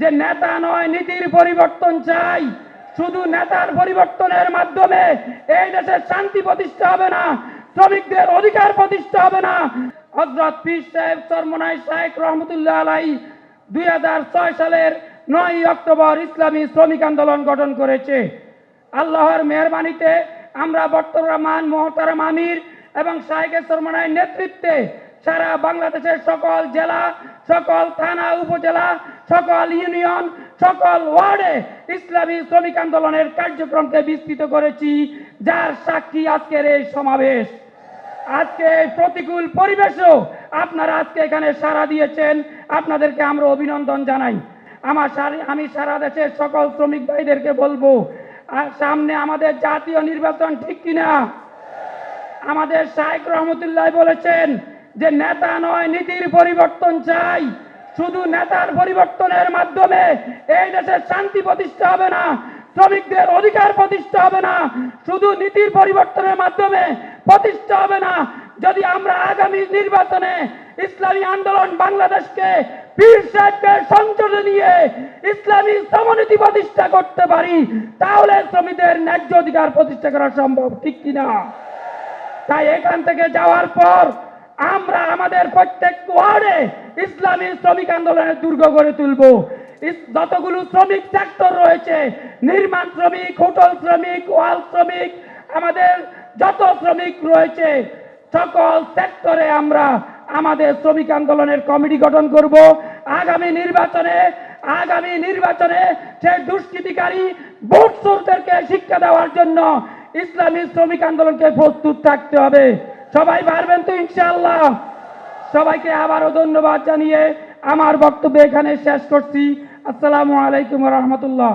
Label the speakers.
Speaker 1: যে নেতা নয়, নীতির পরিবর্তন চাই। শুধু নেতার পরিবর্তনের মাধ্যমে এই দেশের শান্তি প্রতিষ্ঠা হবে না, শ্রমিকদের অধিকার প্রতিষ্ঠা হবে না। হজরত পীর সাহেব সরমনাই শাহেখ রহমতুল্লাহ আলাই দুই হাজার ছয় সালের নয় অক্টোবর ইসলামী শ্রমিক আন্দোলন গঠন করেছে। আল্লাহর মেহরবানিতে আমরা বর্তমান মোহতারাম আমির এবং শাহেকের সরমনায় নেতৃত্বে সারা বাংলাদেশের সকল জেলা, সকল থানা, উপজেলা, সকল ইউনিয়ন, সকল ওয়ার্ডে ইসলামী শ্রমিক আন্দোলনের কার্যক্রমকে বিস্তৃত করেছি, যার সাক্ষী আজকের এই সমাবেশ। আজকে প্রতিকূল পরিবেশও আপনারা আজকে এখানে সাড়া দিয়েছেন। আপনাদেরকে আমরা অভিনন্দন জানাই। আমার আমি সারা দেশের সকল শ্রমিক ভাইদেরকে বলব, আর সামনে আমাদের জাতীয় নির্বাচন ঠিক কিনা? আমাদের শাহেক রহমতুল্লাহ বলেছেন যে নেতা নয়, নীতির পরিবর্তন চাই। শুধু নেতার পরিবর্তনের মাধ্যমে এই দেশের শান্তি প্রতিষ্ঠা হবে না, শ্রমিকদের অধিকার প্রতিষ্ঠা হবে না, শুধু নীতির পরিবর্তনের মাধ্যমে প্রতিষ্ঠা হবে না। যদি আমরা আগামী নির্বাচনে ইসলামী আন্দোলন বাংলাদেশকে পীর সাহেবকে সংসদে নিয়ে ইসলামী সমনীতি প্রতিষ্ঠা করতে পারি, তাহলে শ্রমিকদের ন্যায্য অধিকার প্রতিষ্ঠা করা সম্ভব, ঠিক কিনা? তাই এখান থেকে যাওয়ার পর আমরা আমাদের প্রত্যেক ওয়ার্ডে ইসলামী শ্রমিক আন্দোলনের দুর্গ গড়ে তুলব। যতগুলো শ্রমিক সেক্টর রয়েছে, নির্মাণ শ্রমিক, হোটেল শ্রমিক, ওয়াল শ্রমিক, আমাদের যত শ্রমিক রয়েছে, সকল সেক্টরে আমরা আমাদের শ্রমিক আন্দোলনের কমিটি গঠন করব। আগামী নির্বাচনে আগামী নির্বাচনে সেই দুষ্কৃতিকারী ভোট চোরদেরকে শিক্ষা দেওয়ার জন্য ইসলামী শ্রমিক আন্দোলনকে প্রস্তুত থাকতে হবে। সবাই পারবেন তো ইনশাল্লাহ সবাইকে আবারও ধন্যবাদ জানিয়ে আমার বক্তব্য এখানে শেষ করছি। আসসালামু আলাইকুম রহমতুল্লাহ।